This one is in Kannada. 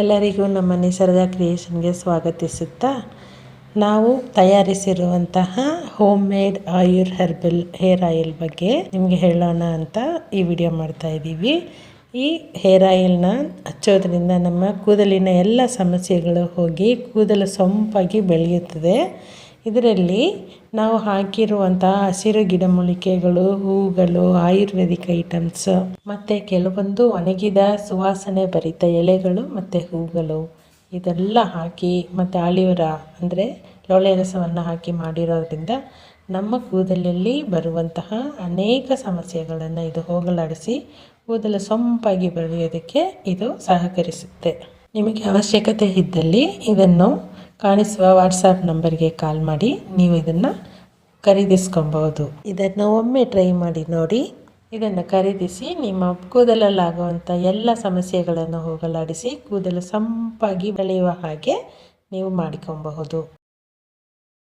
ಎಲ್ಲರಿಗೂ ನಮ್ಮ ನಿಸರ್ಗ ಕ್ರಿಯೇಷನ್ಗೆ ಸ್ವಾಗತಿಸುತ್ತಾ, ನಾವು ತಯಾರಿಸಿರುವಂತಹ home made Ayur herbal hair oil ಬಗ್ಗೆ ನಿಮಗೆ ಹೇಳೋಣ ಅಂತ ಈ ವಿಡಿಯೋ ಮಾಡ್ತಾ ಇದ್ದೀವಿ. ಈ ಹೇರ್ ಆಯಿಲ್ನ ಹಚ್ಚೋದ್ರಿಂದ ನಮ್ಮ ಕೂದಲಿನ ಎಲ್ಲ ಸಮಸ್ಯೆಗಳು ಹೋಗಿ ಕೂದಲು ಸೊಂಪಾಗಿ ಬೆಳೆಯುತ್ತದೆ. ಇದರಲ್ಲಿ ನಾವು ಹಾಕಿರುವಂತಹ ಹಸಿರು ಗಿಡಮೂಲಿಕೆಗಳು ಹೂಗಳು, ಆಯುರ್ವೇದಿಕ್ ಐಟಮ್ಸ್, ಮತ್ತು ಕೆಲವೊಂದು ಒಣಗಿದ ಸುವಾಸನೆ ಭರಿತ ಎಲೆಗಳು ಮತ್ತು ಹೂಗಳು. ಇದೆಲ್ಲ ಹಾಕಿ ಮತ್ತು ಆಳಿವರ ಅಂದರೆ ಲೋಳೆ ರಸವನ್ನು ಹಾಕಿ ಮಾಡಿರೋದ್ರಿಂದ ನಮ್ಮ ಕೂದಲಲ್ಲಿ ಬರುವಂತಹ ಅನೇಕ ಸಮಸ್ಯೆಗಳನ್ನು ಇದು ಹೋಗಲಾಡಿಸಿ ಕೂದಲು ಸೊಂಪಾಗಿ ಬೆಳೆಯೋದಕ್ಕೆ ಇದು ಸಹಕರಿಸುತ್ತೆ. ನಿಮಗೆ ಅವಶ್ಯಕತೆ ಇದ್ದಲ್ಲಿ ಇದನ್ನು ಕಾಣಿಸುವ ವಾಟ್ಸಪ್ ನಂಬರ್ಗೆ ಕಾಲ್ ಮಾಡಿ, ನೀವು ಇದನ್ನು ಖರೀದಿಸ್ಕೊಬಹುದು. ಇದನ್ನು ಒಮ್ಮೆ ಟ್ರೈ ಮಾಡಿ ನೋಡಿ. ಇದನ್ನು ಖರೀದಿಸಿ, ನಿಮ್ಮ ಕೂದಲಲ್ಲಾಗುವಂಥ ಎಲ್ಲ ಸಮಸ್ಯೆಗಳನ್ನು ಹೋಗಲಾಡಿಸಿ, ಕೂದಲು ಸಂಪಾಗಿ ಬೆಳೆಯುವ ಹಾಗೆ ನೀವು ಮಾಡಿಕೊಬಹುದು.